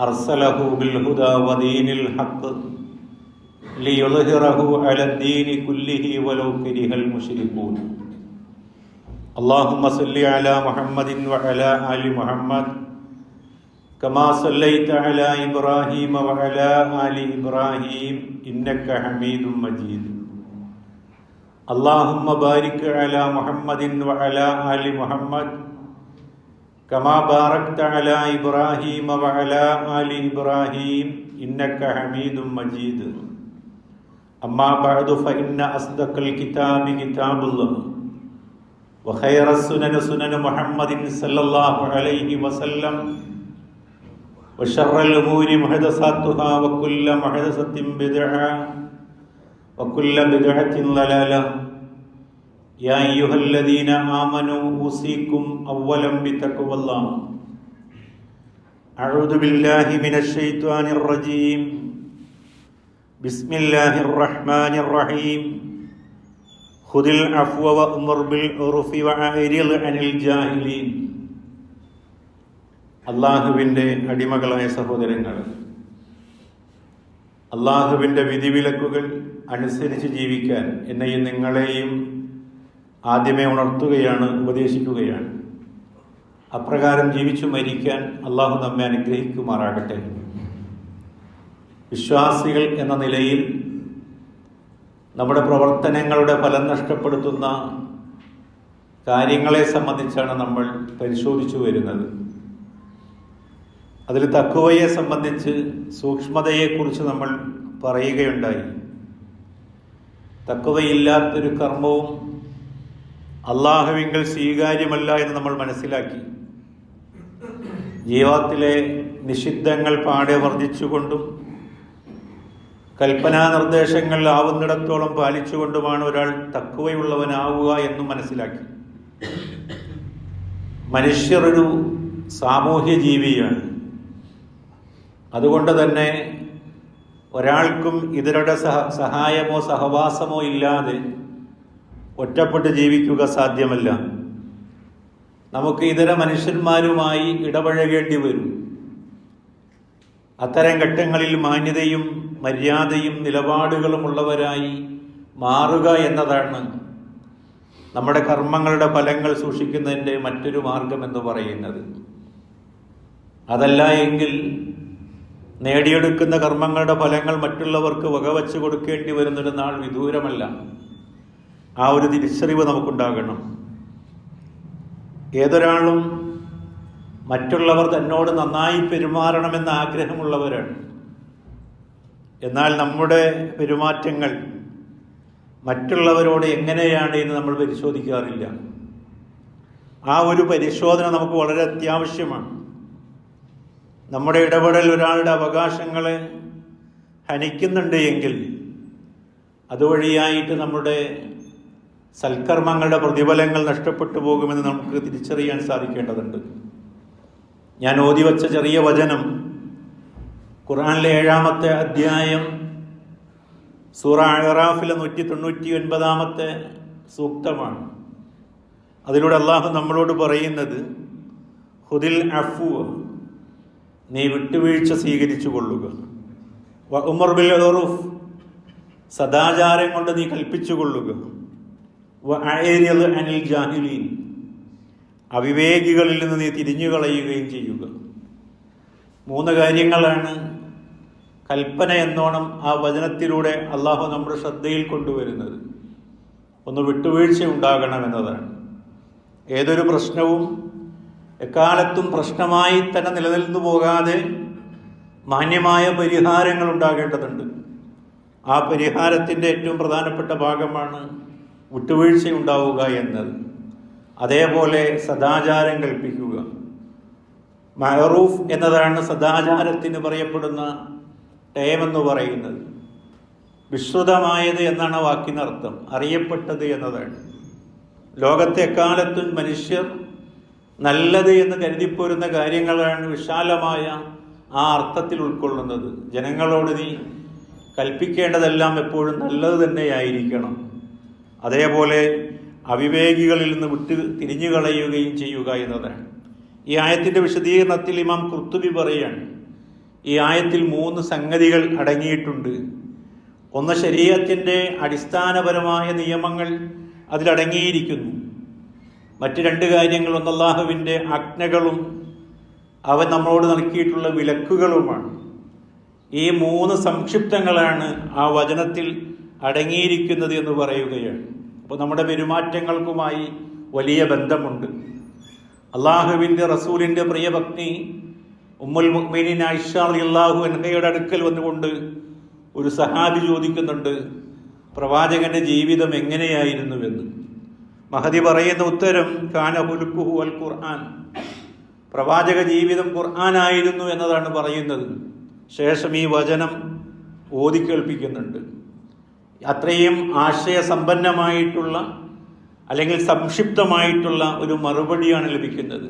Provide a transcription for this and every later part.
أرسله بالهدى ودين الحق ليظهره على الدين كله ولو كره المشركون اللهم صل على محمد وعلى آل محمد كما صليت على إبراهيم وعلى آل إبراهيم إنك حميد مجيد اللهم بارك على محمد وعلى آل محمد كما باركت على إبراهيم وعلى آل إبراهيم إنك حميد مجيد أما بعد فإن أصدق الكتاب كتاب الله وخير السنن سنن محمد صلى الله عليه وسلم وشر الأمور محدثاتها وكل محدثة بدعة وكل بدعة ضلالة يا أيها الذين آمنوا أوصيكم أولا بتقوى الله أعوذ بالله من الشيطان الرجيم بسم الله الرحمن الرحيم خذ العفو وأمر بالعرف وأعرض عن الجاهلين അള്ളാഹുവിൻ്റെ അടിമകളായ സഹോദരങ്ങൾ അള്ളാഹുവിൻ്റെ വിധിവിലക്കുകൾ അനുസരിച്ച് ജീവിക്കാൻ എന്നെയും നിങ്ങളെയും ആദ്യമേ ഉണർത്തുകയാണ് ഉപദേശിക്കുകയാണ്. അപ്രകാരം ജീവിച്ചു മരിക്കാൻ അള്ളാഹു നമ്മെ അനുഗ്രഹിക്കുമാറാകട്ടെ. വിശ്വാസികൾ എന്ന നിലയിൽ നമ്മുടെ പ്രവർത്തനങ്ങളുടെ ഫലം നഷ്ടപ്പെടുത്തുന്ന കാര്യങ്ങളെ സംബന്ധിച്ചാണ് നമ്മൾ പരിശോധിച്ചു വരുന്നത്. അതിൽ തക്കുവയെ സംബന്ധിച്ച് സൂക്ഷ്മതയെക്കുറിച്ച് നമ്മൾ പറയുകയുണ്ടായി. തക്കുവയില്ലാത്തൊരു കർമ്മവും അള്ളാഹുവിങ്കൽ സ്വീകാര്യമല്ല എന്ന് നമ്മൾ മനസ്സിലാക്കി. ജീവത്തിലെ നിഷിദ്ധങ്ങൾ പാടെ വർദ്ധിച്ചുകൊണ്ടും കൽപ്പനാ നിർദ്ദേശങ്ങൾ ആവുന്നിടത്തോളം പാലിച്ചുകൊണ്ടുമാണ് ഒരാൾ തക്കുവയുള്ളവനാവുക എന്നും മനസ്സിലാക്കി. മനുഷ്യർ ഒരു സാമൂഹ്യ ജീവിയാണ്. അതുകൊണ്ട് തന്നെ ഒരാൾക്കും ഇതരുടെ സഹ സഹായമോ സഹവാസമോ ഇല്ലാതെ ഒറ്റപ്പെട്ട് ജീവിക്കുക സാധ്യമല്ല. നമുക്ക് ഇതര മനുഷ്യന്മാരുമായി ഇടപഴകേണ്ടി വരും. അത്തരം ഘട്ടങ്ങളിൽ മാന്യതയും മര്യാദയും നിലപാടുകളും ഉള്ളവരായി മാറുക എന്നതാണ് നമ്മുടെ കർമ്മങ്ങളുടെ ഫലങ്ങൾ സൂക്ഷിക്കുന്നതിന്റെ മറ്റൊരു മാർഗം എന്ന് പറയുന്നത്. അതല്ല എങ്കിൽ നേടിയെടുക്കുന്ന കർമ്മങ്ങളുടെ ഫലങ്ങൾ മറ്റുള്ളവർക്ക് വകവച്ച് കൊടുക്കേണ്ടി വരുന്നൊരു നാൾ വിദൂരമല്ല. ആ ഒരു തിരിച്ചറിവ് നമുക്കുണ്ടാകണം. ഏതൊരാളും മറ്റുള്ളവർ തന്നോട് നന്നായി പെരുമാറണമെന്ന ആഗ്രഹമുള്ളവരാണ്. എന്നാൽ നമ്മുടെ പെരുമാറ്റങ്ങൾ മറ്റുള്ളവരോട് എങ്ങനെയാണ് എന്ന് നമ്മൾ പരിശോധിക്കാറില്ല. ആ ഒരു പരിശോധന നമുക്ക് വളരെ അത്യാവശ്യമാണ്. നമ്മുടെ ഇടപെടൽ ഒരാളുടെ അവകാശങ്ങളെ ഹനിക്കുന്നുണ്ട് എങ്കിൽ അതുവഴിയായിട്ട് നമ്മുടെ സൽക്കർമ്മങ്ങളുടെ പ്രതിഫലങ്ങൾ നഷ്ടപ്പെട്ടു പോകുമെന്ന് നമുക്ക് തിരിച്ചറിയാൻ സാധിക്കേണ്ടതുണ്ട്. ഞാൻ ഓതി വച്ച ചെറിയ വചനം ഖുറാനിലെ ഏഴാമത്തെ അധ്യായം സൂറ അഹറാഫിലെ നൂറ്റി തൊണ്ണൂറ്റി ഒൻപതാമത്തെ സൂക്തമാണ്. അതിലൂടെ അള്ളാഹു നമ്മളോട് പറയുന്നത് ഹുദിൽ അഫു നീ വിട്ടുവീഴ്ച സ്വീകരിച്ചു കൊള്ളുക ഉമർ ബിൽ സദാചാരം കൊണ്ട് നീ കൽപ്പിച്ചു കൊള്ളുക അനിൽ ജാഹിലീൻ. അവിവേകികളിൽ നിന്ന് നീ തിരിഞ്ഞു കളയുകയും ചെയ്യുക. മൂന്ന് കാര്യങ്ങളാണ് കൽപ്പന എന്നോണം ആ വചനത്തിലൂടെ അള്ളാഹു നമ്മുടെ ശ്രദ്ധയിൽ കൊണ്ടുവരുന്നത്. ഒന്ന് വിട്ടുവീഴ്ച ഉണ്ടാകണമെന്നതാണ്. ഏതൊരു പ്രശ്നവും എക്കാലത്തും പ്രശ്നമായി തന്നെ നിലനിന്നു പോകാതെ മാന്യമായ പരിഹാരങ്ങൾ ഉണ്ടാകേണ്ടതുണ്ട്. ആ പരിഹാരത്തിന്റെ ഏറ്റവും പ്രധാനപ്പെട്ട ഭാഗമാണ് വിട്ടുവീഴ്ച ഉണ്ടാവുക എന്നത് അതേപോലെ സദാചാരം കൽപ്പിക്കുക. മഹറൂഫ് എന്നതാണ് സദാചാരത്തിന് പറയപ്പെടുന്ന ടേം എന്ന് പറയുന്നത്. വിശ്രുതമായത് എന്നാണ് വാക്കിനർത്ഥം. അറിയപ്പെട്ടത് എന്നതാണ്. ലോകത്തെ എക്കാലത്തും മനുഷ്യർ നല്ലത് എന്ന് കരുതിപ്പോരുന്ന കാര്യങ്ങളാണ് വിശാലമായ ആ അർത്ഥത്തിൽ ഉൾക്കൊള്ളുന്നത്. ജനങ്ങളോട് നീ കൽപ്പിക്കേണ്ടതെല്ലാം എപ്പോഴും നല്ലത് തന്നെയായിരിക്കണം. അതേപോലെ അവിവേകികളിൽ നിന്ന് വിട്ട് തിരിഞ്ഞു കളയുകയും ചെയ്യുക എന്നതാണ്. ഈ ആയത്തിന്റെ വിശദീകരണത്തിൽ ഇമാം കുർത്തുബി പറയുകയാണ് ഈ ആയത്തിൽ മൂന്ന് സംഗതികൾ അടങ്ങിയിട്ടുണ്ട്. ഒന്ന് ശരീരത്തിന്റെ അടിസ്ഥാനപരമായ നിയമങ്ങൾ അതിലടങ്ങിയിരിക്കുന്നു. മറ്റ് രണ്ട് കാര്യങ്ങൾ ഒന്ന് ആജ്ഞകളും അവൻ നമ്മളോട് നൽകിയിട്ടുള്ള വിലക്കുകളുമാണ്. ഈ മൂന്ന് സംക്ഷിപ്തങ്ങളാണ് ആ വചനത്തിൽ അടങ്ങിയിരിക്കുന്നത് എന്ന് പറയുകയാണ്. അപ്പോൾ നമ്മുടെ പെരുമാറ്റങ്ങൾക്കുമായി വലിയ ബന്ധമുണ്ട്. അള്ളാഹുവിന്റെ റസൂലിന്റെ പ്രിയഭക്തി ഉമ്മുൽ മുഹ്മീനിൻ ആയിഷ അള്ളാഹു എൻഹയുടെ അടുക്കൽ വന്നുകൊണ്ട് ഒരു സഹാബി ചോദിക്കുന്നുണ്ട് പ്രവാചകന്റെ ജീവിതം എങ്ങനെയായിരുന്നുവെന്ന്? മഹതി പറയുന്ന ഉത്തരം കാനഹുലുക്കുഹു അൽ ഖുർആൻ. പ്രവാചക ജീവിതം ഖുർആനായിരുന്നു എന്നതാണ് പറയുന്നത്. ശേഷം ഈ വചനം ഓതിക്കേൾപ്പിക്കുന്നുണ്ട്. അത്രയും ആശയസമ്പന്നമായിട്ടുള്ള അല്ലെങ്കിൽ സംക്ഷിപ്തമായിട്ടുള്ള ഒരു മറുപടിയാണ് ലഭിക്കുന്നത്.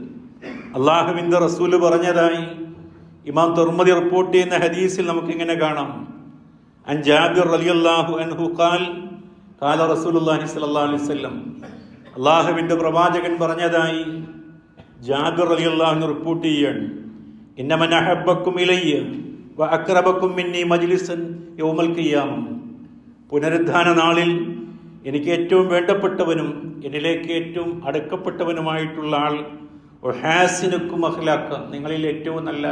അള്ളാഹുവിന്റെ റസൂൽ പറഞ്ഞതായി ഇമാം തുർമതി റിപ്പോർട്ട് ചെയ്യുന്ന ഹദീസിൽ നമുക്കിങ്ങനെ കാണാം. അൻ ജാബിർ റളിയല്ലാഹു അൻഹു ഖാൽ ഖാല റസൂലുള്ളാഹി സ്വല്ലല്ലാഹു അലൈഹി വസല്ലം. അള്ളാഹുവിന്റെ പ്രവാചകൻ പറഞ്ഞതായി ജാബിർ അൻഹു റിപ്പോർട്ട് ചെയ്യാണ്. ഇന്നമൻ അഹബ്ബക്കും ഇലയ്യ അക്രബക്കും മിന്നി മജ്ലിസൻ യൗമൽ ഖിയാമ. പുനരുദ്ധാന നാളിൽ എനിക്ക് ഏറ്റവും വേണ്ടപ്പെട്ടവനും എന്നിലേക്ക് ഏറ്റവും അടുക്കപ്പെട്ടവനുമായിട്ടുള്ള ആൾ ഹാസിനുക്കും അഹ്ലാക്ക. നിങ്ങളിൽ ഏറ്റവും നല്ല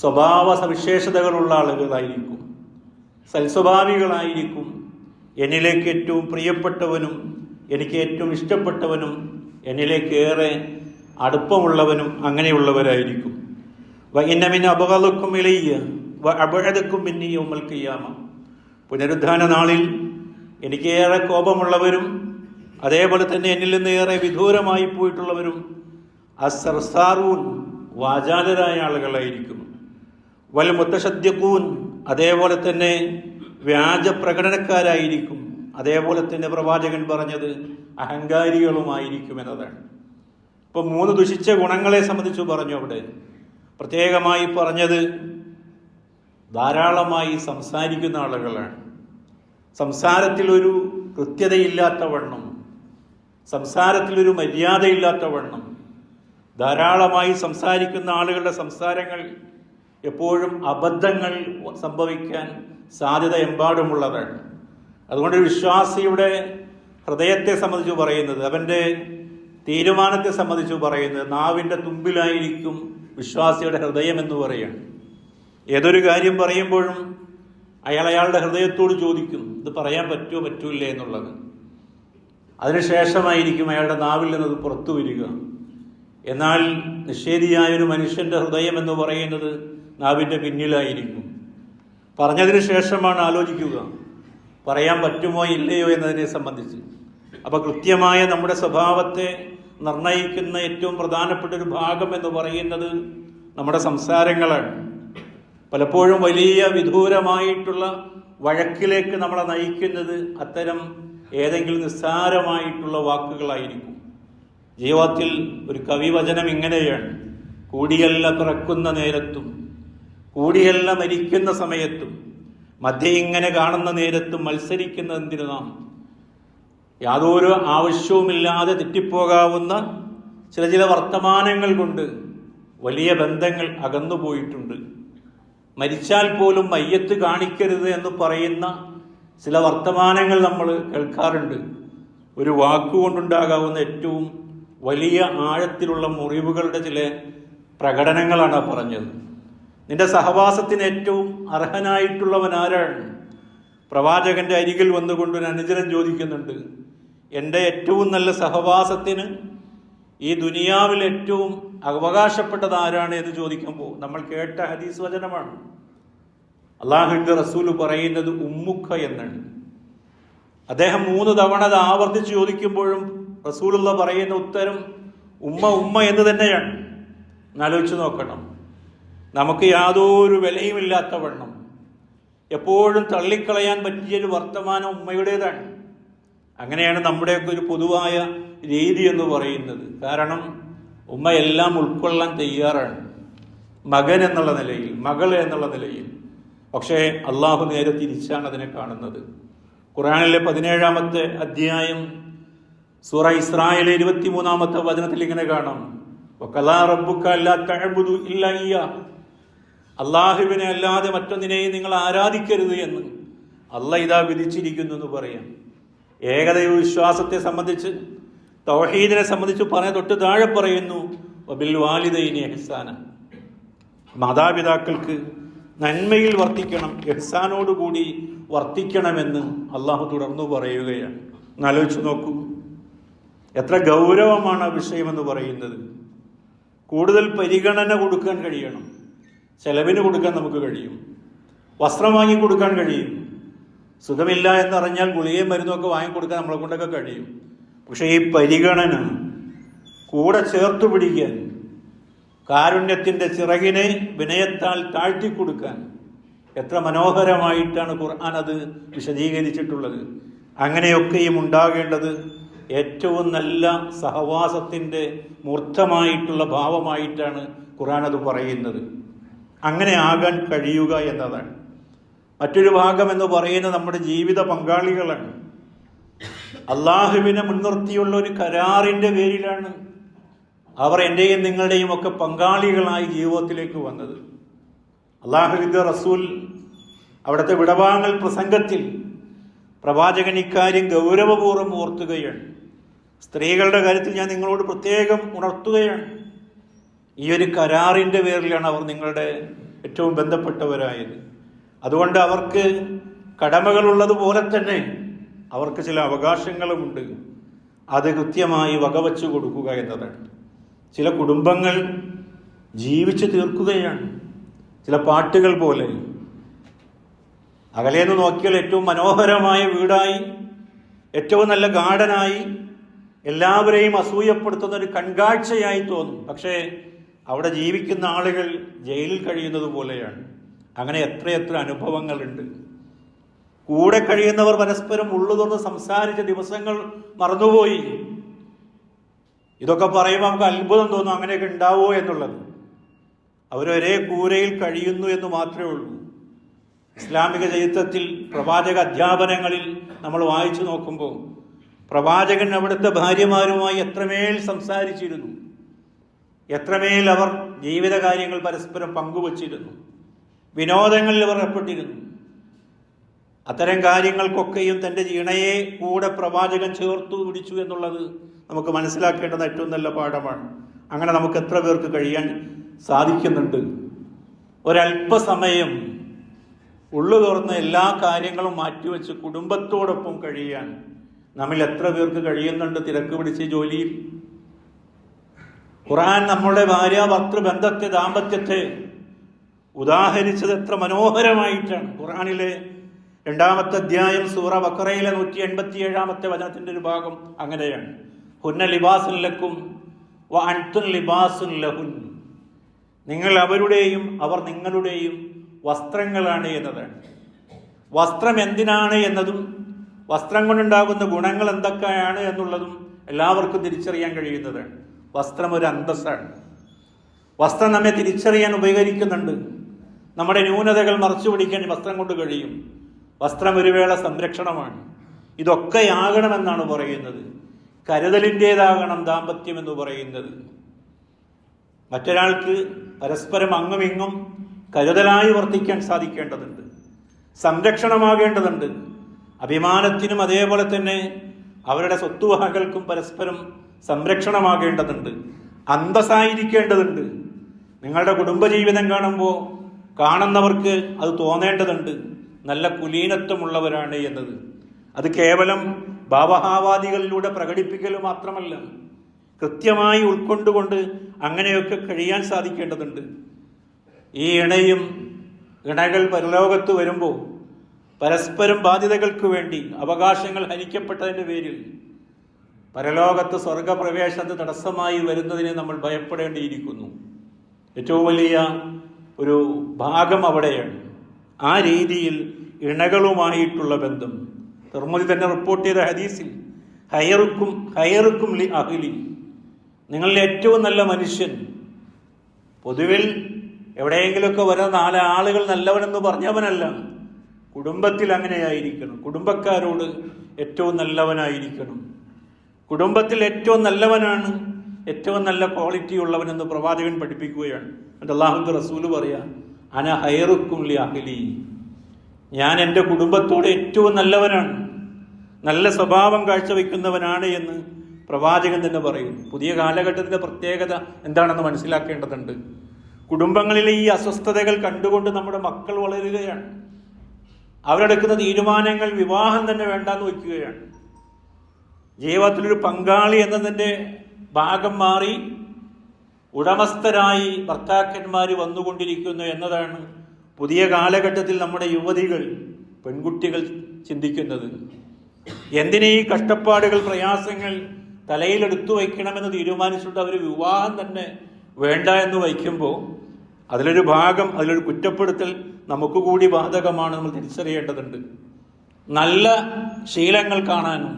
സ്വഭാവ സവിശേഷതകളുള്ള ആളുകളായിരിക്കും. സൽസ്വഭാവികളായിരിക്കും. എന്നിലേക്ക് ഏറ്റവും പ്രിയപ്പെട്ടവനും എനിക്ക് ഏറ്റവും ഇഷ്ടപ്പെട്ടവനും എന്നിലേക്ക് ഏറെ അടുപ്പമുള്ളവനും അങ്ങനെയുള്ളവരായിരിക്കും. വ ഇന്നമിൻ അപകടക്കും ഇളയ്യ വ അപകടക്കും പിന്നെ യോമൽ കയ്യാമ പുനരുദ്ധാന നാളിൽ എനിക്ക് ഏറെ കോപമുള്ളവരും അതേപോലെ തന്നെ എന്നിൽ നിന്ന് ഏറെ വിദൂരമായി പോയിട്ടുള്ളവരും അസർസാറൂൻ വാചാലരായ ആളുകളായിരിക്കും വൽ മുത്തശദ്യക്കൂൻ അതേപോലെ തന്നെ വ്യാജ പ്രകടനക്കാരായിരിക്കും. അതേപോലെ തന്നെ പ്രവാചകൻ പറഞ്ഞത് അഹങ്കാരികളുമായിരിക്കും എന്നതാണ് ഇപ്പം മൂന്ന് ദുഷിച്ച ഗുണങ്ങളെ സംബന്ധിച്ച് പറഞ്ഞു അവിടെ. പ്രത്യേകമായി പറഞ്ഞത് ധാരാളമായി സംസാരിക്കുന്ന ആളുകളാണ്. സംസാരത്തിലൊരു കൃത്യതയില്ലാത്ത വണ്ണം സംസാരത്തിലൊരു മര്യാദയില്ലാത്ത വണ്ണം ധാരാളമായി സംസാരിക്കുന്ന ആളുകളുടെ സംസാരങ്ങൾ എപ്പോഴും അബദ്ധങ്ങൾ സംഭവിക്കാൻ സാധ്യത എമ്പാടുമുള്ളതാണ്. അതുകൊണ്ട് വിശ്വാസിയുടെ ഹൃദയത്തെ സംബന്ധിച്ച് പറയുന്നത് അവന്റെ തീരുമാനത്തെ സംബന്ധിച്ച് പറയുന്നത് നാവിന്റെ തുമ്പിലായിരിക്കും വിശ്വാസിയുടെ ഹൃദയം എന്ന് പറയുകയാണ്. ഏതൊരു കാര്യം പറയുമ്പോഴും അയാൾ അയാളുടെ ഹൃദയത്തോട് ചോദിക്കുന്നു ഇത് പറയാൻ പറ്റുമോ പറ്റൂല എന്നുള്ളത്. അതിനുശേഷമായിരിക്കും അയാളുടെ നാവിൽ നിന്നത് പുറത്തു വരിക. എന്നാൽ നിഷേധിയായ ഒരു മനുഷ്യന്റെ ഹൃദയം എന്ന് പറയുന്നത് നാവിന്റെ പിന്നിലായിരിക്കും. പറഞ്ഞതിന് ശേഷമാണ് ആലോചിക്കുക പറയാൻ പറ്റുമോ ഇല്ലയോ എന്നതിനെ സംബന്ധിച്ച്. അപ്പോൾ കൃത്യമായ നമ്മുടെ സ്വഭാവത്തെ നിർണയിക്കുന്ന ഏറ്റവും പ്രധാനപ്പെട്ട ഒരു ഭാഗം എന്ന് പറയുന്നത് നമ്മുടെ സംസാരങ്ങളാണ്. പലപ്പോഴും വലിയ വിദൂരമായിട്ടുള്ള വഴക്കിലേക്ക് നമ്മളെ നയിക്കുന്നത് അത്തരം ഏതെങ്കിലും നിസ്സാരമായിട്ടുള്ള വാക്കുകളായിരിക്കും. ജീവിതത്തിൽ ഒരു കവിവചനം ഇങ്ങനെയാണ്. കൂടിയല്ല പിറക്കുന്ന നേരത്തും കൂടിയല്ല മരിക്കുന്ന സമയത്തും മധ്യ ഇങ്ങനെ കാണുന്ന നേരത്തും മത്സരിക്കുന്ന എന്തിനു നാം? യാതൊരു ആവശ്യവുമില്ലാതെ തെറ്റിപ്പോകാവുന്ന ചില ചില വർത്തമാനങ്ങൾ കൊണ്ട് വലിയ ബന്ധങ്ങൾ അകന്നുപോയിട്ടുണ്ട്. മരിച്ചാൽ പോലും മയ്യത്ത് കാണിക്കരുത് എന്ന് പറയുന്ന ചില വർത്തമാനങ്ങൾ നമ്മൾ കേൾക്കാറുണ്ട്. ഒരു വാക്കുകൊണ്ടുണ്ടാകാവുന്ന ഏറ്റവും വലിയ ആഴത്തിലുള്ള മുറിവുകളുടെ ചില പ്രകടനങ്ങളാണ് പറഞ്ഞത്. നിന്റെ സഹവാസത്തിന് ഏറ്റവും അർഹനായിട്ടുള്ളവൻ ആരാണ്? പ്രവാചകന്റെ അരികിൽ വന്നുകൊണ്ട് ഒരു അനുചരൻ ചോദിക്കുന്നുണ്ട്. എന്റെ ഏറ്റവും നല്ല സഹവാസത്തിന് ഈ ദുനിയാവിൽ ഏറ്റവും അവകാശപ്പെട്ടത് ആരാണ് എന്ന് ചോദിക്കുമ്പോൾ നമ്മൾ കേട്ട ഹദീസ് വചനമാണ്. അള്ളാഹുവിന്റെ റസൂൽ പറയുന്നത് ഉമ്മുഖ എന്നാണ്. അദ്ദേഹം മൂന്ന് തവണ അത് ആവർത്തിച്ച് ചോദിക്കുമ്പോഴും റസൂലുള്ള പറയുന്ന ഉത്തരം ഉമ്മ ഉമ്മ എന്ന് തന്നെയാണ്. ആലോചിച്ച് നോക്കണം. നമുക്ക് യാതൊരു വിലയുമില്ലാത്ത വണ്ണം. എപ്പോഴും തള്ളിക്കളയാൻ പറ്റിയൊരു വർത്തമാനം ഉമ്മയുടേതാണ്. അങ്ങനെയാണ് നമ്മുടെയൊക്കെ ഒരു പൊതുവായ രീതി എന്ന് പറയുന്നത്. കാരണം ഉമ്മ എല്ലാം ഉൾക്കൊള്ളാൻ തയ്യാറാണ്. മകൻ എന്നുള്ള നിലയിൽ മകൾ എന്നുള്ള നിലയിൽ. പക്ഷേ അള്ളാഹു നേരെ തിരിച്ചാണ് അതിനെ കാണുന്നത്. ഖുറാനിലെ പതിനേഴാമത്തെ അധ്യായം സൂറ ഇസ്രായേലിലെ ഇരുപത്തിമൂന്നാമത്തെ വചനത്തിൽ ഇങ്ങനെ കാണാം. അള്ളാഹുവിനെ അല്ലാതെ മറ്റൊന്നിനെയും നിങ്ങൾ ആരാധിക്കരുത് എന്ന് അല്ല ഇതാ വിധിച്ചിരിക്കുന്നു എന്ന് പറയാം. ഏകദൈവ വിശ്വാസത്തെ സംബന്ധിച്ച് തൗഹീദിനെ സംബന്ധിച്ച് പറയാൻ തൊട്ട് താഴെ പറയുന്നു വബിൽ വാലിദൈനി എഹ്സാന. മാതാപിതാക്കൾക്ക് നന്മയിൽ വർത്തിക്കണം എഹ്സാനോടുകൂടി വർത്തിക്കണമെന്ന് അള്ളാഹു തുടർന്നു പറയുകയാണ്. എന്നാലോചിച്ച് നോക്കൂ. എത്ര ഗൗരവമാണ് ആ വിഷയമെന്ന് പറയുന്നത്. കൂടുതൽ പരിഗണന കൊടുക്കാൻ കഴിയണം. ചെലവിന് കൊടുക്കാൻ നമുക്ക് കഴിയും. വസ്ത്രം വാങ്ങി കൊടുക്കാൻ കഴിയും. സുഖമില്ല എന്നറിഞ്ഞാൽ ഗുളികയും മരുന്നൊക്കെ വാങ്ങിക്കൊടുക്കാൻ നമ്മളെ കൊണ്ടൊക്കെ കഴിയും. പക്ഷേ ഈ പരിഗണന കൂടെ ചേർത്ത് പിടിക്കാൻ കാരുണ്യത്തിന്റെ ചിറകിനെ വിനയത്താൽ താഴ്ത്തിക്കൊടുക്കാൻ എത്ര മനോഹരമായിട്ടാണ് ഖുർആൻ അത് വിശദീകരിച്ചിട്ടുള്ളത്. അങ്ങനെയൊക്കെയും ഉണ്ടാകേണ്ടത് ഏറ്റവും നല്ല സഹവാസത്തിന്റെ മൂർത്തമായിട്ടുള്ള ഭാവമായിട്ടാണ് ഖുർആൻ അത് പറയുന്നത്. അങ്ങനെ ആകാൻ കഴിയുക എന്നതാണ്. മറ്റൊരു ഭാഗം എന്ന് പറയുന്നത് നമ്മുടെ ജീവിത പങ്കാളികളാണ്. അള്ളാഹുവിനെ മുൻനിർത്തിയുള്ള ഒരു കരാറിന്റെ പേരിലാണ് അവർ എന്റെയും നിങ്ങളുടെയും ഒക്കെ പങ്കാളികളായി ജീവിതത്തിലേക്ക് വന്നത്. അള്ളാഹുവിന്റെ റസൂൽ അവിടുത്തെ വിടവാങ്ങൽ പ്രസംഗത്തിൽ പ്രവാചകൻ ഇക്കാര്യം ഗൗരവപൂർവം ഓർത്തുകയാണ്. സ്ത്രീകളുടെ കാര്യത്തിൽ ഞാൻ നിങ്ങളോട് പ്രത്യേകം ഉണർത്തുകയാണ്. ഈ ഒരു കരാറിന്റെ പേരിലാണ് അവർ നിങ്ങളുടെ ഏറ്റവും ബന്ധപ്പെട്ടവരായത്. അതുകൊണ്ട് അവർക്ക് കടമകളുള്ളതുപോലെ തന്നെ അവർക്ക് ചില അവകാശങ്ങളുമുണ്ട്. അത് കൃത്യമായി വകവച്ചു കൊടുക്കുക എന്നതാണ്. ചില കുടുംബങ്ങൾ ജീവിച്ചു തീർക്കുകയാണ്. ചില പാട്ടുകൾ പോലെ. അകലേന്ന് നോക്കിയാൽ ഏറ്റവും മനോഹരമായ വീടായി ഏറ്റവും നല്ല ഗാർഡനായി എല്ലാവരെയും അസൂയപ്പെടുത്തുന്ന ഒരു കൺകാഴ്ചയായി തോന്നും. പക്ഷേ അവിടെ ജീവിക്കുന്ന ആളുകൾ ജയിലിൽ കഴിയുന്നത് പോലെയാണ്. അങ്ങനെ എത്രയെത്ര അനുഭവങ്ങളുണ്ട്. കൂടെ കഴിയുന്നവർ പരസ്പരം ഉള്ളു തുറന്ന് സംസാരിച്ച ദിവസങ്ങൾ മറന്നുപോയി. ഇതൊക്കെ പറയുമ്പോൾ നമുക്ക് അത്ഭുതം തോന്നും അങ്ങനെയൊക്കെ ഉണ്ടാവുമോ എന്നുള്ളത്. അവരൊരേ കൂരയിൽ കഴിയുന്നു എന്ന് മാത്രമേ ഉള്ളൂ. ഇസ്ലാമിക ചരിത്രത്തിൽ പ്രവാചക അധ്യാപനങ്ങളിൽ നമ്മൾ വായിച്ചു നോക്കുമ്പോൾ പ്രവാചകൻ അവിടുത്തെ ഭാര്യമാരുമായി എത്രമേൽ സംസാരിച്ചിരുന്നു. എത്രമേൽ അവർ ജീവിത കാര്യങ്ങൾ പരസ്പരം പങ്കുവച്ചിരുന്നു. വിനോദങ്ങളിൽ അവർ ഏർപ്പെട്ടിരുന്നു. അത്തരം കാര്യങ്ങൾക്കൊക്കെയും തന്റെ ഇണയെ കൂടെ പ്രവാചകൻ ചേർത്തു പിടിച്ചു എന്നുള്ളത് നമുക്ക് മനസ്സിലാക്കേണ്ടത് ഏറ്റവും നല്ല പാഠമാണ്. അങ്ങനെ നമുക്ക് എത്ര പേർക്ക് കഴിയാൻ സാധിക്കുന്നുണ്ട്? ഒരല്പസമയം ഉള്ളു തുറന്ന് എല്ലാ കാര്യങ്ങളും മാറ്റിവെച്ച് കുടുംബത്തോടൊപ്പം കഴിയാൻ നമ്മിൽ എത്ര പേർക്ക് കഴിയുന്നുണ്ട് തിരക്ക് പിടിച്ച് ജോലിയിൽ? ഖുറാൻ നമ്മുടെ ഭാര്യ ഭർത്തൃ ബന്ധത്തെ ദാമ്പത്യത്തെ ഉദാഹരിച്ചത് എത്ര മനോഹരമായിട്ടാണ്. ഖുറാനിലെ രണ്ടാമത്തെ അധ്യായം സൂറ ബക്കറയിലെ നൂറ്റി എൺപത്തി ഏഴാമത്തെ വചനത്തിന്റെ ഒരു ഭാഗം അങ്ങനെയാണ്. ഹുന്ന ലിബാസുൻ ലക്കും വ അൻതുൻ ലിബാസുൻ ലഹുൻ. നിങ്ങൾ അവരുടെയും അവർ നിങ്ങളുടെയും വസ്ത്രങ്ങളാണ് എന്നതാണ്. വസ്ത്രം എന്തിനാണ് എന്നതും വസ്ത്രം കൊണ്ടുണ്ടാകുന്ന ഗുണങ്ങൾ എന്തൊക്കെയാണ് എന്നുള്ളതും എല്ലാവർക്കും തിരിച്ചറിയാൻ കഴിയുന്നതാണ്. വസ്ത്രം ഒരു അന്തസ്സാണ്. വസ്ത്രം നമ്മെ തിരിച്ചറിയാൻ ഉപകരിക്കുന്നുണ്ട്. നമ്മുടെ ന്യൂനതകൾ മറച്ചു പിടിക്കാൻ വസ്ത്രം കൊണ്ട് കഴിയും. വസ്ത്രം ഒരു വേള സംരക്ഷണമാണ്. ഇതൊക്കെയാകണമെന്നാണ് പറയുന്നത്. കരുതലിന്റേതാകണം ദാമ്പത്യം എന്ന് പറയുന്നത്. മറ്റൊരാൾക്ക് പരസ്പരം അങ്ങും ഇങ്ങും കരുതലായി വർത്തിക്കാൻ സാധിക്കേണ്ടതുണ്ട്. സംരക്ഷണമാകേണ്ടതുണ്ട്. അഭിമാനത്തിനും അതേപോലെ തന്നെ അവരുടെ സ്വത്തുവകകൾക്കും പരസ്പരം സംരക്ഷണമാകേണ്ടതുണ്ട്. അന്തസ്സായിരിക്കേണ്ടതുണ്ട്. നിങ്ങളുടെ കുടുംബജീവിതം കാണുമ്പോൾ കാണുന്നവർക്ക് അത് തോന്നേണ്ടതുണ്ട്. നല്ല കുലീനത്വമുള്ളവരാണ് എന്നത്. അത് കേവലം ഭാവഹാവാദികളിലൂടെ പ്രകടിപ്പിക്കൽ മാത്രമല്ല കൃത്യമായി ഉൾക്കൊണ്ടുകൊണ്ട് അങ്ങനെയൊക്കെ കഴിയാൻ സാധിക്കേണ്ടതുണ്ട്. ഈ ഇണയും ഇണകൾ പരലോകത്ത് വരുമ്പോൾ പരസ്പരം ബാധ്യതകൾക്ക് വേണ്ടി അവകാശങ്ങൾ ഹനിക്കപ്പെട്ടതിന്റെ പേരിൽ പരലോകത്ത് സ്വർഗപ്രവേശനത്തിന് തടസ്സമായി വരുന്നതിനെ നമ്മൾ ഭയപ്പെടേണ്ടിയിരിക്കുന്നു. ഏറ്റവും വലിയ ഒരു ഭാഗം അവിടെയാണ്. ആ രീതിയിൽ ഇണകളുമായിട്ടുള്ള ബന്ധം. തെർമതി തന്നെ റിപ്പോർട്ട് ചെയ്ത ഹദീസിൽ ഹയറുക്കും ഹയറുക്കും ലി അഹ്ലി നിങ്ങളിൽ ഏറ്റവും നല്ല മനുഷ്യൻ. പൊതുവിൽ എവിടെയെങ്കിലുമൊക്കെ വരുന്ന നാല് ആളുകൾ നല്ലവനെന്ന് പറഞ്ഞവനല്ല. കുടുംബത്തിൽ അങ്ങനെയായിരിക്കണം. കുടുംബക്കാരോട് ഏറ്റവും നല്ലവനായിരിക്കണം. കുടുംബത്തിൽ ഏറ്റവും നല്ലവനാണ് ഏറ്റവും നല്ല ക്വാളിറ്റി ഉള്ളവനെന്ന് പ്രവാചകൻ പഠിപ്പിക്കുകയാണ്. എന്നിട്ട് റസൂൽ പറയാ അന അഹ്ലി. ഞാൻ എന്റെ കുടുംബത്തോട് ഏറ്റവും നല്ലവനാണ്. നല്ല സ്വഭാവം കാഴ്ചവെക്കുന്നവനാണ് എന്ന് പ്രവാചകൻ തന്നെ പറയുന്നു. പുതിയ കാലഘട്ടത്തിന്റെ പ്രത്യേകത എന്താണെന്ന് മനസ്സിലാക്കേണ്ടതുണ്ട്. കുടുംബങ്ങളിലെ ഈ അസ്വസ്ഥതകൾ കണ്ടുകൊണ്ട് നമ്മുടെ മക്കൾ വളരുകയാണ്. അവരെടുക്കുന്ന തീരുമാനങ്ങൾ വിവാഹം തന്നെ വേണ്ടാന്ന് വയ്ക്കുകയാണ്. ജീവിതത്തിലൊരു പങ്കാളി എന്നതിന്റെ ഭാഗം മാറി ഉടമസ്ഥരായി ഭർത്താക്കന്മാർ വന്നുകൊണ്ടിരിക്കുന്നു എന്നതാണ് പുതിയ കാലഘട്ടത്തിൽ നമ്മുടെ യുവതികൾ പെൺകുട്ടികൾ ചിന്തിക്കുന്നത്. എന്തിനീ കഷ്ടപ്പാടുകൾ പ്രയാസങ്ങൾ തലയിലെടുത്തു വയ്ക്കണമെന്ന് തീരുമാനിച്ചിട്ട് അവർ വിവാഹം തന്നെ വേണ്ട എന്ന് വയ്ക്കുമ്പോൾ അതിലൊരു ഭാഗം അതിലൊരു കുറ്റപ്പെടുത്തൽ നമുക്ക് കൂടി ബാധകമാണ് നമ്മൾ തിരിച്ചറിയേണ്ടതുണ്ട്. നല്ല ശീലങ്ങൾ കാണാനും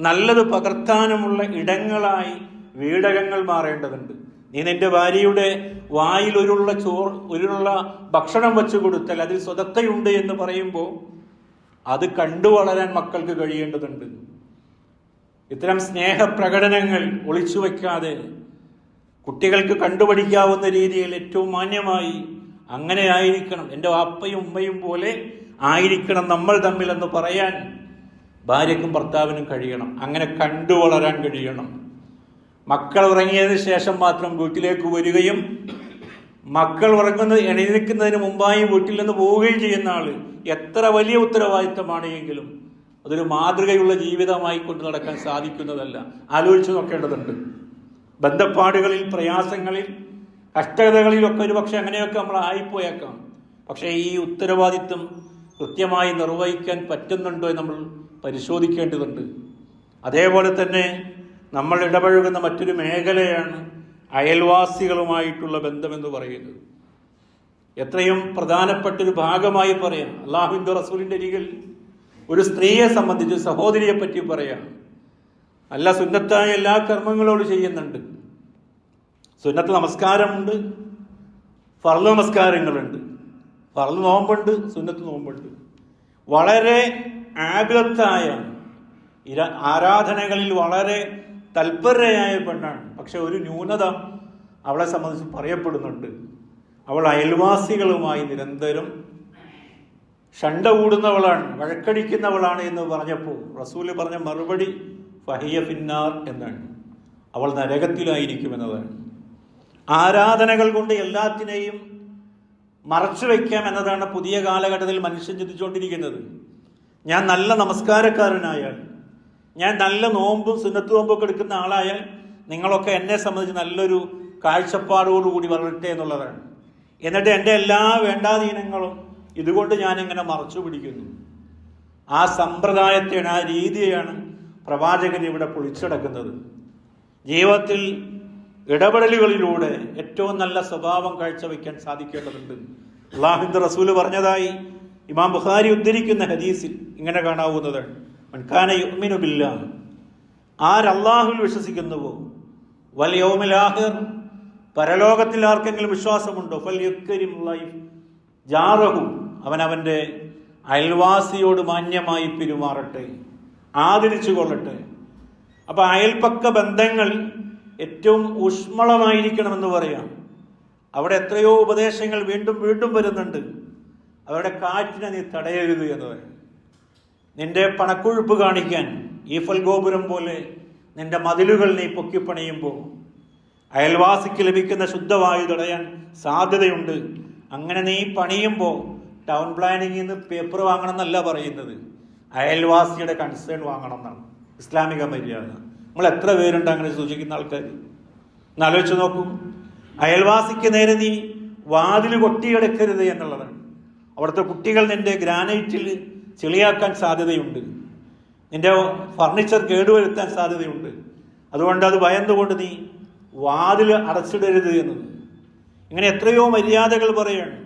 നല്ലത് പകർത്താനുമുള്ള ഇടങ്ങളായി വീടകങ്ങൾ മാറേണ്ടതുണ്ട്. നീ നിന്റെ ഭാര്യയുടെ വായിൽ ഒരുള്ള ചോർ ഒരുള്ള ഭക്ഷണം വെച്ചു കൊടുത്താൽ അതിൽ സ്വതക്കയുണ്ട് എന്ന് പറയുമ്പോൾ അത് കണ്ടു വളരാൻ മക്കൾക്ക് കഴിയേണ്ടതുണ്ട്. ഇത്തരം സ്നേഹപ്രകടനങ്ങൾ ഒളിച്ചു വയ്ക്കാതെ കുട്ടികൾക്ക് കണ്ടുപഠിക്കാവുന്ന രീതിയിൽ ഏറ്റവും മാന്യമായി അങ്ങനെ ആയിരിക്കണം. എന്റെ വാപ്പയും ഉമ്മയും പോലെ ആയിരിക്കണം നമ്മൾ തമ്മിലെന്ന് പറയാൻ ഭാര്യക്കും ഭർത്താവിനും കഴിയണം. അങ്ങനെ കണ്ടു വളരാൻ കഴിയണം. മക്കൾ ഉറങ്ങിയതിന് ശേഷം മാത്രം വീട്ടിലേക്ക് വരികയും മക്കൾ ഉറങ്ങുന്നത് എണീക്കുന്നതിന് മുമ്പായി വീട്ടിൽ നിന്ന് പോവുകയും ചെയ്യുന്ന ആൾ എത്ര വലിയ ഉത്തരവാദിത്തമാണ് എങ്കിലും അതൊരു മാതൃകയുള്ള ജീവിതമായി കൊണ്ട് നടക്കാൻ സാധിക്കുന്നതല്ല. ആലോചിച്ച് നോക്കേണ്ടതുണ്ട്. ബന്ധപ്പാടുകളിൽ പ്രയാസങ്ങളിൽ കഷ്ടതകളിലൊക്കെ ഒരു പക്ഷെ അങ്ങനെയൊക്കെ നമ്മൾ ആയിപ്പോയേക്കാം. പക്ഷേ ഈ ഉത്തരവാദിത്വം കൃത്യമായി നിർവഹിക്കാൻ പറ്റുന്നുണ്ടോ എന്ന് നമ്മൾ പരിശോധിക്കേണ്ടതുണ്ട്. അതേപോലെ തന്നെ നമ്മൾ ഇടപഴകുന്ന മറ്റൊരു മേഖലയാണ് അയൽവാസികളുമായിട്ടുള്ള ബന്ധമെന്ന് പറയുന്നത്. എത്രയും പ്രധാനപ്പെട്ട ഒരു ഭാഗമായി പറയാം. അള്ളാഹുവിന്റെ റസൂലിന്റെ അരികിൽ ഒരു സ്ത്രീയെ സംബന്ധിച്ച് സഹോദരിയെ പറ്റി പറയാം. അല്ല സുന്നത്തായ എല്ലാ കർമ്മങ്ങളോട് ചെയ്യുന്നുണ്ട്. സുന്നത്ത് നമസ്കാരമുണ്ട് ഫർൾ നമസ്കാരങ്ങളുണ്ട്. ഫർൾ നോമ്പുണ്ട് സുന്നത്ത് നോമ്പുണ്ട്. വളരെ ആബിദത്തായ ആരാധനകളിൽ വളരെ തൽപരയായ പെണ്ണാണ്. പക്ഷെ ഒരു ന്യൂനത അവളെ സംബന്ധിച്ച് പറയപ്പെടുന്നുണ്ട്. അവൾ അയൽവാസികളുമായി നിരന്തരം ഷണ്ട കൂടുന്നവളാണ് വഴക്കടിക്കുന്നവളാണ് എന്ന് പറഞ്ഞപ്പോൾ റസൂൽ പറഞ്ഞ മറുപടി ഫഹിയ ഫിന്നാർ എന്നാണ്. അവൾ നരകത്തിലായിരിക്കും എന്നതാണ് ആരാധനകൾ കൊണ്ട് എല്ലാത്തിനെയും മറച്ചു വയ്ക്കാം എന്നതാണ് പുതിയ കാലഘട്ടത്തിൽ മനുഷ്യൻ ചിന്തിച്ചുകൊണ്ടിരിക്കുന്നത്. ഞാൻ നല്ല നമസ്കാരക്കാരനായാൽ ഞാൻ നല്ല നോമ്പും സുന്നത്ത് നോമ്പും ഒക്കെ എടുക്കുന്ന ആളായാൽ നിങ്ങളൊക്കെ എന്നെ സംബന്ധിച്ച് നല്ലൊരു കാഴ്ചപ്പാടോടുകൂടി വളരട്ടെ എന്നുള്ളതാണ്. എന്നിട്ട് എന്റെ എല്ലാ വേണ്ടാധീനങ്ങളും ഇതുകൊണ്ട് ഞാനിങ്ങനെ മറച്ചു പിടിക്കുന്നു. ആ സമ്പ്രദായത്തെയാണ് ആ രീതിയെയാണ് പ്രവാചകൻ ഇവിടെ പൊളിച്ചടക്കുന്നത്. ജീവിതത്തിൽ ഇടപെടലുകളിലൂടെ ഏറ്റവും നല്ല സ്വഭാവം കാഴ്ചവെക്കാൻ സാധിക്കേണ്ടതുണ്ട്. അള്ളാഹിന്ദ് റസൂൽ പറഞ്ഞതായി ഇമാം ബുഖാരി ഉദ്ധരിക്കുന്ന ഹദീസിൽ ഇങ്ങനെ കാണാവുന്നതാണ്. മൻഖാന ആരല്ലാഹുൽ വിശ്വസിക്കുന്നുവോ? വൽ പരലോകത്തിൽ ആർക്കെങ്കിലും വിശ്വാസമുണ്ടോ? ഫൽ യുക്കരിം ലൈഫ്. ജാറഹു. അവൻ അവന്റെ അയൽവാസിയോട് മാന്യമായി പെരുമാറട്ടെ. ആദരിച്ചു കൊള്ളട്ടെ അപ്പൊ അയൽപ്പക്ക ബന്ധങ്ങൾ ഏറ്റവും ഊഷ്മളമായിരിക്കണമെന്ന് പറയാം. അവിടെ എത്രയോ ഉപദേശങ്ങൾ വീണ്ടും വീണ്ടും വരുന്നുണ്ട്. അവരുടെ കാറ്റിനെ നീ തടയരുത് എന്ന് പറയും. നിന്റെ പണക്കൊഴുപ്പ് കാണിക്കാൻ ഈഫൽ ഗോപുരം പോലെ നിന്റെ മതിലുകൾ നീ പൊക്കിപ്പണിയുമ്പോൾ അയൽവാസിക്ക് ലഭിക്കുന്ന ശുദ്ധവായു തടയാൻ സാധ്യതയുണ്ട്. അങ്ങനെ നീ പണിയുമ്പോൾ ടൗൺ പ്ലാനിങ്ങിൽ നിന്ന് പേപ്പർ വാങ്ങണം എന്നല്ല പറയുന്നത്. അയൽവാസിയുടെ കൺസേൺ വാങ്ങണം എന്നാണ് ഇസ്ലാമിക മര്യാദ. നമ്മൾ എത്ര പേരുണ്ട് അങ്ങനെ സൂചിക്കുന്ന ആൾക്കാർ എന്നാലോചിച്ച് നോക്കൂ. അയൽവാസിക്ക് നേരെ നീ വാതിൽ കൊട്ടിയെടുക്കരുത് എന്നുള്ളതാണ്. അവിടുത്തെ കുട്ടികൾ നിന്റെ ഗ്രാനൈറ്റിൽ ചെളിയാക്കാൻ സാധ്യതയുണ്ട്. നിന്റെ ഫർണിച്ചർ കേടുവരുത്താൻ സാധ്യതയുണ്ട്. അതുകൊണ്ട് അത് ഭയന്നുകൊണ്ട് നീ വാതിൽ അടച്ചിടരുത് എന്ന്. ഇങ്ങനെ എത്രയോ മര്യാദകൾ പറയാണ്.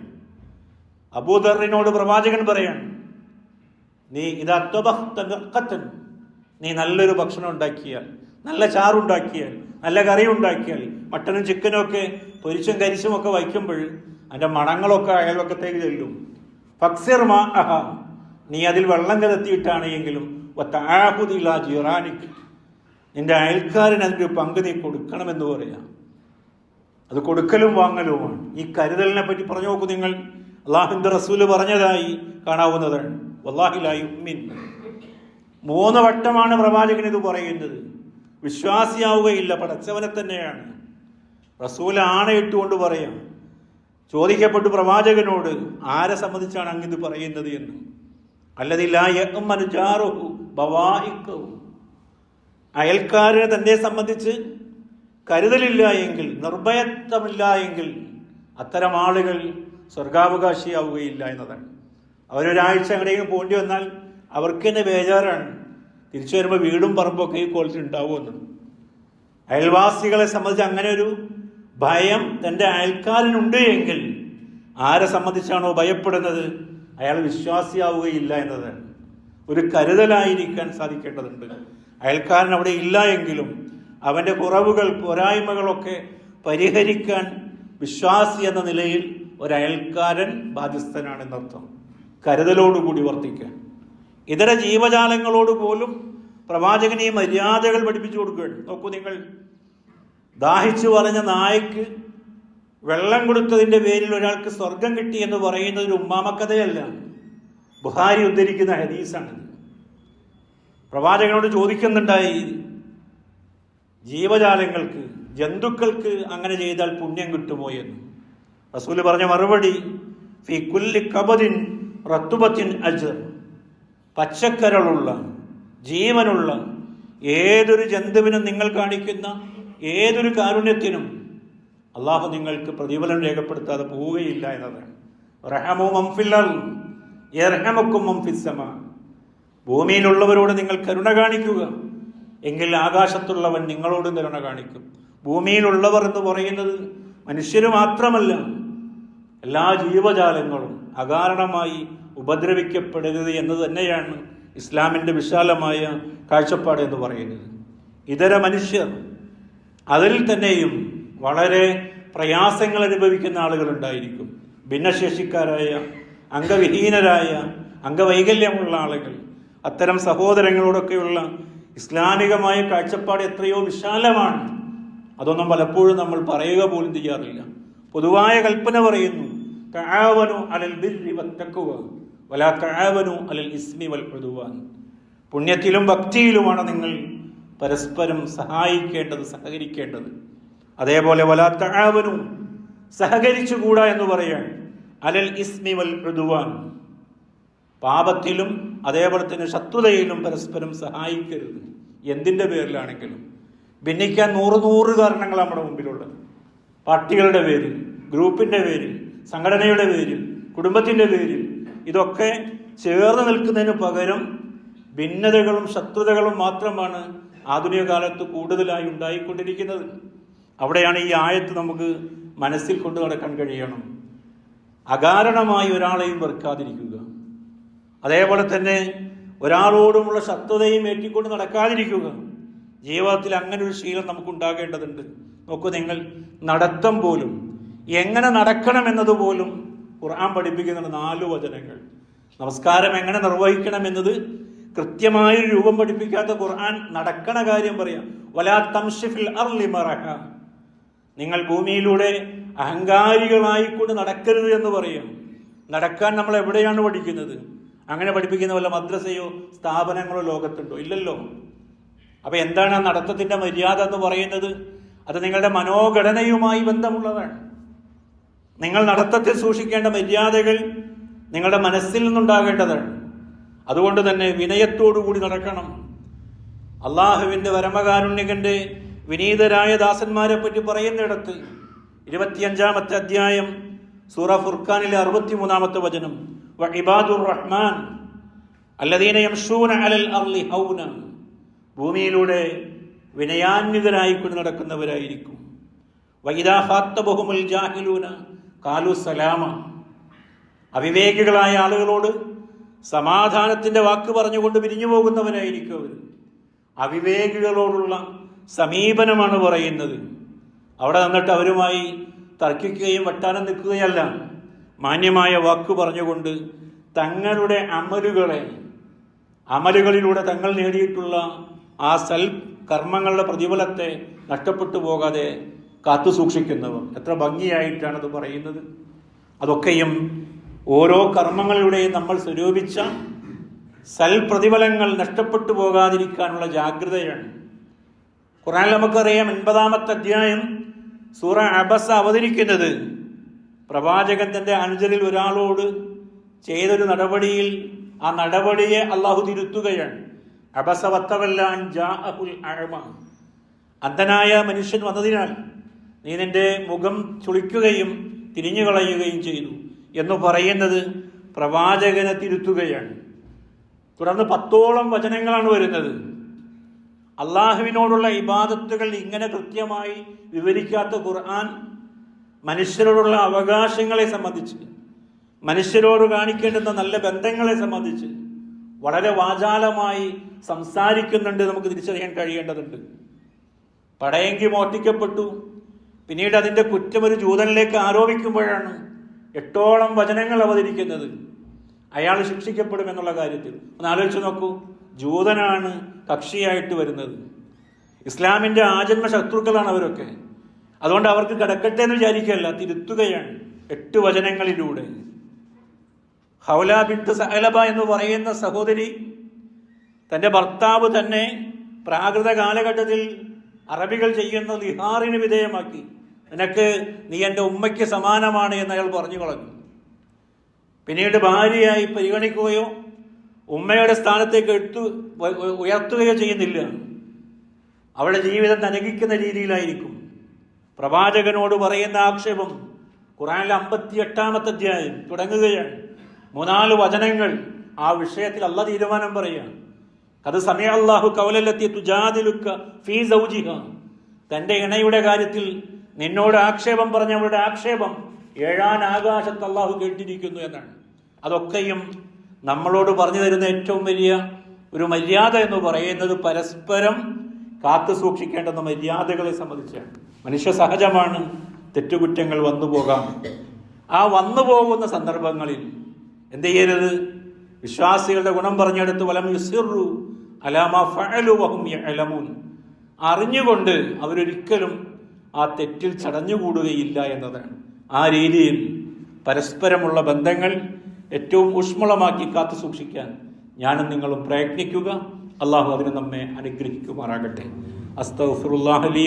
അബൂദറിനോട് പ്രവാചകൻ പറയാണ് നീ ഇത് അത്വബഹത്തൻ നീ നല്ലൊരു ഭക്ഷണം ഉണ്ടാക്കിയാൽ നല്ല ചാറുണ്ടാക്കിയാൽ നല്ല കറി ഉണ്ടാക്കിയാൽ മട്ടനും ചിക്കനും ഒക്കെ പൊരിച്ചും കരിച്ചും ഒക്കെ വയ്ക്കുമ്പോൾ അതിന്റെ മണങ്ങളൊക്കെ അയൽവക്കത്തേക്ക് ചെല്ലും. ഫക്സിർ മാ അഹ നീ അതിൽ വെള്ളം കലത്തിയിട്ടാണ് എങ്കിലും ഒത്താഹുദില്ല ജിറാനിക്ക് നിന്റെ അയൽക്കാരൻ അതിന്റെ പങ്ക് നീ കൊടുക്കണമെന്ന് പറയാം. അത് കൊടുക്കലും വാങ്ങലുമാണ്. ഈ കരുതലിനെ പറ്റി പറഞ്ഞു നോക്കൂ നിങ്ങൾ. അള്ളാഹുന്റെ റസൂൽ പറഞ്ഞതായി കാണാവുന്നതാണ്. വല്ലാഹിലായി ഉമ്മിൻ മൂന്ന് വട്ടമാണ് പ്രവാചകൻ ഇത് പറയുന്നത്. വിശ്വാസിയാവുകയില്ല പടച്ചവനെ തന്നെയാണ്. റസൂൽ ആണയിട്ടുകൊണ്ട് പറയാം. ചോദിക്കപ്പെട്ടു പ്രവാചകനോട് ആരെ സംബന്ധിച്ചാണ് അങ്ങിത് പറയുന്നത് എന്ന്? അല്ലതില്ലാഹു ബവായിക്കവും അയൽക്കാരനെ തന്നെ സംബന്ധിച്ച് കരുതലില്ല എങ്കിൽ നിർഭയത്വമില്ല എങ്കിൽ അത്തരം ആളുകൾ സ്വർഗാവകാശിയാവുകയില്ല എന്നതാണ്. അവരൊരാഴ്ച എവിടെയെങ്കിലും പോണ്ടി വന്നാൽ അവർക്ക് തന്നെ ബേജാറാണ്. തിരിച്ചു വരുമ്പോൾ വീടും പറമ്പൊക്കെ ഈ ക്വാളിറ്റി ഉണ്ടാവുമെന്ന് അയൽവാസികളെ സംബന്ധിച്ച് അങ്ങനെ ഒരു ഭയം തന്റെ അയൽക്കാരനുണ്ട് എങ്കിൽ ആരെ സംബന്ധിച്ചാണോ ഭയപ്പെടുന്നത്? അയാൾ വിശ്വാസിയാവുകയില്ല എന്നത് ഒരു കരുതലായിരിക്കാൻ സാധിക്കേണ്ടതുണ്ട്. അയൽക്കാരൻ അവിടെ ഇല്ല എങ്കിലും അവന്റെ കുറവുകൾ പോരായ്മകളൊക്കെ പരിഹരിക്കാൻ വിശ്വാസി എന്ന നിലയിൽ ഒരയൽക്കാരൻ ബാധ്യസ്ഥനാണെന്നർത്ഥം. കരുതലോടുകൂടി വർത്തിക്കാൻ. ഇതര ജീവജാലങ്ങളോട് പോലും പ്രവാചകനെ മര്യാദകൾ പഠിപ്പിച്ചു കൊടുക്കുകയാണ്. നോക്കൂ നിങ്ങൾ ദാഹിച്ചു പറഞ്ഞ നായക്ക് വെള്ളം കൊടുത്തതിന്റെ പേരിൽ ഒരാൾക്ക് സ്വർഗം കിട്ടി എന്ന് പറയുന്നത് ഒരു ഉമ്മാമക്കഥയല്ല. ബുഹാരി ഉദ്ധരിക്കുന്ന ഹദീസാണ്. പ്രവാചകനോട് ചോദിക്കുന്നുണ്ടായി ജീവജാലങ്ങൾക്ക് ജന്തുക്കൾക്ക് അങ്ങനെ ചെയ്താൽ പുണ്യം കിട്ടുമോ എന്ന്. റസൂൽ പറഞ്ഞ മറുപടി ഫി കുല്ലി കബദിൻ റത്തുബത്തിൻ അജർ. പച്ചക്കരളുള്ള ജീവനുള്ള ഏതൊരു ജന്തുവിനും നിങ്ങൾ കാണിക്കുന്ന ഏതൊരു കാരുണ്യത്തിനും അള്ളാഹു നിങ്ങൾക്ക് പ്രതിഫലം രേഖപ്പെടുത്താതെ പോവുകയില്ല എന്നതാണ് ഭൂമിയിലുള്ളവരോട് നിങ്ങൾ കരുണ കാണിക്കുക. എങ്കിൽ ആകാശത്തുള്ളവൻ നിങ്ങളോടും കരുണ കാണിക്കും. ഭൂമിയിലുള്ളവർ എന്ന് പറയുന്നത് മനുഷ്യർ മാത്രമല്ല എല്ലാ ജീവജാലങ്ങളും അകാരണമായി ഉപദ്രവിക്കപ്പെടരുത് എന്ന് തന്നെയാണ് ഇസ്ലാമിന്റെ വിശാലമായ കാഴ്ചപ്പാട് എന്ന് പറയുന്നത്. ഇതര മനുഷ്യർ അതിൽ തന്നെയും വളരെ പ്രയാസങ്ങൾ അനുഭവിക്കുന്ന ആളുകളുണ്ടായിരിക്കും. ഭിന്നശേഷിക്കാരായ അംഗവിഹീനരായ അംഗവൈകല്യമുള്ള ആളുകൾ അത്തരം സഹോദരങ്ങളോടൊക്കെയുള്ള ഇസ്ലാമികമായ കാഴ്ചപ്പാട് എത്രയോ വിശാലമാണ്. അതൊന്നും പലപ്പോഴും നമ്മൾ പറയുക പോലും ചെയ്യാറില്ല. പൊതുവായ കൽപ്പന പറയുന്നു തആവനു അലൽ ബിർരി വത്തഖ്വ വലാ തആവനു അലൽ ഇസ്മി വൽ പുണ്യത്തിലും ഭക്തിയിലുമാണ് നിങ്ങൾ പരസ്പരം സഹായിക്കേണ്ടത് സഹകരിക്കേണ്ടത്. അതേപോലെ വലാ തആവനു സഹകരിച്ചുകൂടാ എന്ന് പറയാൻ അലൽ ഇസ്മി വൽ ഋതുവാൻ പാപത്തിലും അതേപോലെ തന്നെ ശത്രുതയിലും പരസ്പരം സഹായിക്കരുത്. എന്തിന്റെ പേരിലാണെങ്കിലും. ഭിന്നിക്കാൻ നൂറ് നൂറ് കാരണങ്ങൾ നമ്മുടെ മുമ്പിലുള്ളത്. പാർട്ടികളുടെ പേരിൽ ഗ്രൂപ്പിന്റെ പേരിൽ സംഘടനയുടെ പേരിൽ കുടുംബത്തിന്റെ പേരിൽ. ഇതൊക്കെ ചേർന്ന് നിൽക്കുന്നതിന് പകരം ഭിന്നതകളും ശത്രുതകളും മാത്രമാണ് ആധുനിക കാലത്ത് കൂടുതലായി ഉണ്ടായിക്കൊണ്ടിരിക്കുന്നത്. അവിടെയാണ് ഈ ആയത്ത് നമുക്ക് മനസ്സിൽ കൊണ്ടു നടക്കാൻ കഴിയണം. അകാരണമായി ഒരാളെയും വെറുക്കാതിരിക്കുക. അതേപോലെ തന്നെ ഒരാളോടുമുള്ള ശത്രുതയും ഏറ്റിക്കൊണ്ട് നടക്കാതിരിക്കുക. ജീവിതത്തിൽ അങ്ങനെ ഒരു ശീലം നമുക്ക് ഉണ്ടാകേണ്ടതുണ്ട് നോക്കൂ നിങ്ങൾ നടത്തം പോലും എങ്ങനെ നടക്കണം എന്നതുപോലും ഖുർആൻ പഠിപ്പിക്കുന്ന നാല് വചനങ്ങൾ. നമസ്കാരം എങ്ങനെ നിർവഹിക്കണം എന്നത് കൃത്യമായൊരു രൂപം പഠിപ്പിക്കാത്ത ഖുർആൻ നടക്കണ കാര്യം പറയാം. വലാ തംഷിഫിൽ അർലി മറഹ. നിങ്ങൾ ഭൂമിയിലൂടെ അഹങ്കാരികളായിക്കൊണ്ട് നടക്കരുത് എന്ന് പറയും. നടക്കാൻ നമ്മൾ എവിടെയാണ് പഠിക്കുന്നത്? അങ്ങനെ പഠിപ്പിക്കുന്ന വല്ല മദ്രസയോ സ്ഥാപനങ്ങളോ ലോകത്തുണ്ടോ? ഇല്ലല്ലോ. അപ്പോൾ എന്താണ് ആ നടത്തത്തിന്റെ മര്യാദ എന്ന് പറയുന്നത്? അത് നിങ്ങളുടെ മനോഘടനയുമായി ബന്ധമുള്ളതാണ്. നിങ്ങൾ നടത്തത്തിൽ സൂക്ഷിക്കേണ്ട മര്യാദകൾ നിങ്ങളുടെ മനസ്സിൽ നിന്നുണ്ടാകേണ്ടതാണ്. അതുകൊണ്ട് തന്നെ വിനയത്തോടു കൂടി നടക്കണം. അള്ളാഹുവിന്റെ പരമകാരുണ്യകന്റെ വിനീതരായ ദാസന്മാരെ പറ്റി പറയുന്നിടത്ത് ഇരുപത്തിയഞ്ചാമത്തെ അധ്യായം സൂറ ഫുർഖാനിലെ അറുപത്തിമൂന്നാമത്തെ വചനം ഇബാദുർ റഹ്മാൻ അല്ലദീന യംശൂന അലൽ അർളി ഹൗന. ഭൂമിയിലൂടെ വിനയാന്വിതരായിക്കൊണ്ട് നടക്കുന്നവരായിരിക്കും. വൈദാ ഹാത്തബഹുമുൽ ജാഹിലൂന. കാലു സലാമ. അവിവേകികളായ ആളുകളോട് സമാധാനത്തിന്റെ വാക്ക് പറഞ്ഞുകൊണ്ട് പിരിഞ്ഞു പോകുന്നവരായിരിക്കും അവർ. അവിവേകികളോടുള്ള സമീപനമാണ് പറയുന്നത്. അവിടെ നിന്നിട്ട് അവരുമായി തർക്കിക്കുകയും വട്ടാനം നിൽക്കുകയല്ല. മാന്യമായ വാക്ക് പറഞ്ഞുകൊണ്ട് തങ്ങളുടെ അമലുകളെ അമലുകളിലൂടെ തങ്ങൾ നേടിയിട്ടുള്ള ആ സൽ കർമ്മങ്ങളുടെ പ്രതിഫലത്തെ നഷ്ടപ്പെട്ടു പോകാതെ കാത്തു സൂക്ഷിക്കുന്നവർ. എത്ര ഭംഗിയായിട്ടാണ് അത് പറയുന്നത്. അതൊക്കെയും ഓരോ കർമ്മങ്ങളിലൂടെയും നമ്മൾ സ്വരൂപിച്ച സൽപ്രതിഫലങ്ങൾ നഷ്ടപ്പെട്ടു പോകാതിരിക്കാനുള്ള ജാഗ്രതയാണ്. ഖുറാൻ നമുക്കറിയാം എൺപതാമത്തെ അധ്യായം സൂറ അബസ അവതരിക്കുന്നത്. പ്രവാചകൻ തന്റെ അനുജരിൽ ഒരാളോട് ചെയ്തൊരു നടപടിയിൽ ആ നടപടിയെ അള്ളാഹു തിരുത്തുകയാണ്. അഅമ. അന്ധനായ മനുഷ്യൻ വന്നതിനാൽ നീ നിന്റെ മുഖം ചുളിക്കുകയും തിരിഞ്ഞു കളയുകയും ചെയ്തു എന്ന് പറയുന്നത് പ്രവാചകനെ തിരുത്തുകയാണ്. തുടർന്ന് പത്തോളം വചനങ്ങളാണ് വരുന്നത്. അള്ളാഹുവിനോടുള്ള ഇബാദത്തുകൾ ഇങ്ങനെ കൃത്യമായി വിവരിക്കാത്ത ഖുർആൻ മനുഷ്യരോടുള്ള അവകാശങ്ങളെ സംബന്ധിച്ച് മനുഷ്യരോട് കാണിക്കേണ്ടുന്ന നല്ല ബന്ധങ്ങളെ സംബന്ധിച്ച് വളരെ വാചാലമായി സംസാരിക്കുന്നുണ്ട് നമുക്ക് തിരിച്ചറിയാൻ കഴിയേണ്ടതുണ്ട്. പടയെങ്കി മോഷ്ടിക്കപ്പെട്ടു. പിന്നീട് അതിന്റെ കുറ്റം ഒരു ജൂതനിലേക്ക് ആരോപിക്കുമ്പോഴാണ് എട്ടോളം വചനങ്ങൾ അവതരിക്കുന്നത്. അയാൾ ശിക്ഷിക്കപ്പെടും എന്നുള്ള കാര്യത്തിൽ. ഒന്ന് ആലോചിച്ച് നോക്കൂ. ജൂതനാണ് കക്ഷിയായിട്ട് വരുന്നത്. ഇസ്ലാമിന്റെ ആജന്മ ശത്രുക്കളാണ് അവരൊക്കെ. അതുകൊണ്ട് അവർക്ക് കിടക്കട്ടെ എന്ന് വിചാരിക്കുകയല്ല തിരുത്തുകയാണ് എട്ട് വചനങ്ങളിലൂടെ. ഹൗല ബിന്ത് സഹലബ എന്ന് പറയുന്ന സഹോദരി തന്റെ ഭർത്താവ് തന്നെ പ്രാകൃത കാലഘട്ടത്തിൽ അറബികൾ ചെയ്യുന്ന ലിഹാറിന് വിധേയമാക്കി. നിനക്ക് നീ എന്റെ ഉമ്മയ്ക്ക് സമാനമാണ് എന്ന് അയാൾ പറഞ്ഞു കളഞ്ഞു. പിന്നീട് ഭാര്യയായി പരിഗണിക്കുകയോ ഉമ്മയുടെ സ്ഥാനത്തേക്ക് എടുത്തു ഉയർത്തുകയോ ചെയ്യുന്നില്ല. അവളുടെ ജീവിതം നനകിക്കുന്ന രീതിയിലായിരിക്കും. പ്രവാചകനോട് പറയുന്ന ആക്ഷേപം ഖുറാനിലെ അമ്പത്തി എട്ടാമത്തെ അധ്യായം തുടങ്ങുകയാണ്. മൂന്നാൽ വചനങ്ങൾ ആ വിഷയത്തിൽ അല്ല തീരുമാനം പറയുകയാണ്. അത് സമയ അള്ളാഹു കവലല്ലെത്തിയ തുജാദിലുക്ക ഫീ സൗജിഹ. തന്റെ ഇണയുടെ കാര്യത്തിൽ നിന്നോട് ആക്ഷേപം പറഞ്ഞവളുടെ ആക്ഷേപം ഏഴാൻ ആകാശത്ത് അള്ളാഹു കേട്ടിരിക്കുന്നു എന്നാണ്. അതൊക്കെയും നമ്മളോട് പറഞ്ഞു തരുന്ന ഏറ്റവും വലിയ ഒരു മര്യാദ എന്ന് പറയുന്നത് പരസ്പരം കാത്തു സൂക്ഷിക്കേണ്ടുന്ന മര്യാദകളെ സംബന്ധിച്ചാണ്. മനുഷ്യ സഹജമാണ് തെറ്റുകുറ്റങ്ങൾ വന്നു പോകാം ആ വന്നു പോകുന്ന സന്ദർഭങ്ങളിൽ എന്ത് ചെയ്യരുത്? വിശ്വാസികളുടെ ഗുണം പറഞ്ഞെടുത്ത് വലം യുസിറു അലാമ ഫഅലു വഹും യഅലമൂൻ. അറിഞ്ഞുകൊണ്ട് അവരൊരിക്കലും ആ തെറ്റിൽ ചടഞ്ഞുകൂടുകയില്ല എന്നതാണ്. ആ രീതിയിൽ പരസ്പരമുള്ള ബന്ധങ്ങൾ ഏറ്റവും ഊഷ്മളമാക്കി കാത്തു സൂക്ഷിക്കാൻ ഞാനും നിങ്ങളും പ്രയത്നിക്കുക. അള്ളാഹു അതിനെ നമ്മെ അനുഗ്രഹിക്കുമാറാകട്ടെ. അസ്തഫുറുല്ലാഹലി